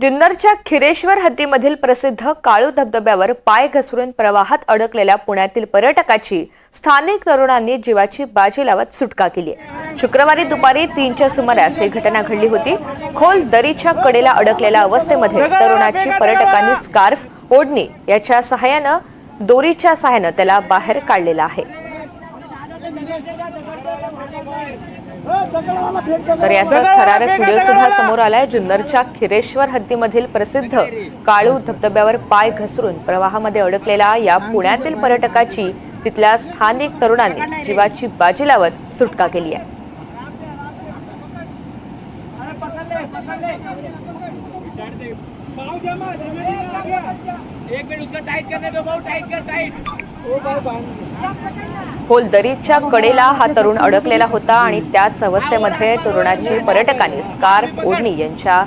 जुन्नरच्या खिरेश्वर हद्दीमधील प्रसिद्ध काळू धबधब्यावर पाय घसरून प्रवाहात अडकलेल्या पुण्यातील पर्यटकाची स्थानिक तरुणांनी जीवाची बाजी लावत सुटका केली आहे. शुक्रवारी दुपारी तीनच्या सुमारास ही घटना घडली होती. खोल दरीच्या कडेला अडकलेल्या अवस्थेमध्ये तरुणाची पर्यटकांनी स्कार्फ ओढणी याच्या सहाय्यानं दोरीच्या सहाय्यानं त्याला बाहेर काढलेला आहे. तर याचाच थरारक व्हिडिओ सुद्धा समोर आलाय. जुन्नरच्या खिरेश्वर हद्दीमधील प्रसिद्ध काळू धबधब्यावर पाय घसरून प्रवाहामध्ये अडकलेल्या या पुण्यातील पर्यटकाची तिथल्या स्थानिक तरुणांनी जीवाची बाजी लावत सुटका केली आहे. एक मिनट उसका टाइट करने दो बहुत टाइट कर टाइट खोल दरीच्या कडेला हा तरुण अडकलेला होता आणि त्याच अवस्थेमध्ये तरुणाची पर्यटकांनी स्कार्फ ओढणी यांच्या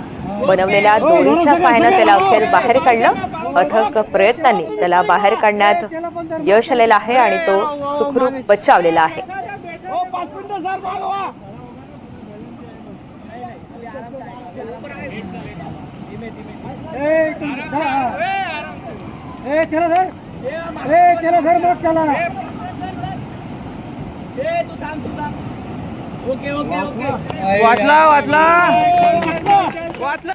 बनवलेल्या दोरीच्या सहाय्यानं त्याला अखेर बाहेर काढलं. अथक प्रयत्नांनी त्याला बाहेर काढण्यात यश आलेलं आहे आणि तो सुखरूप बचावलेला आहे. ए ए चला सर मग चला ए तू थांब तू थांब. Okay okay okay. वाटला. वाटला. वाटला.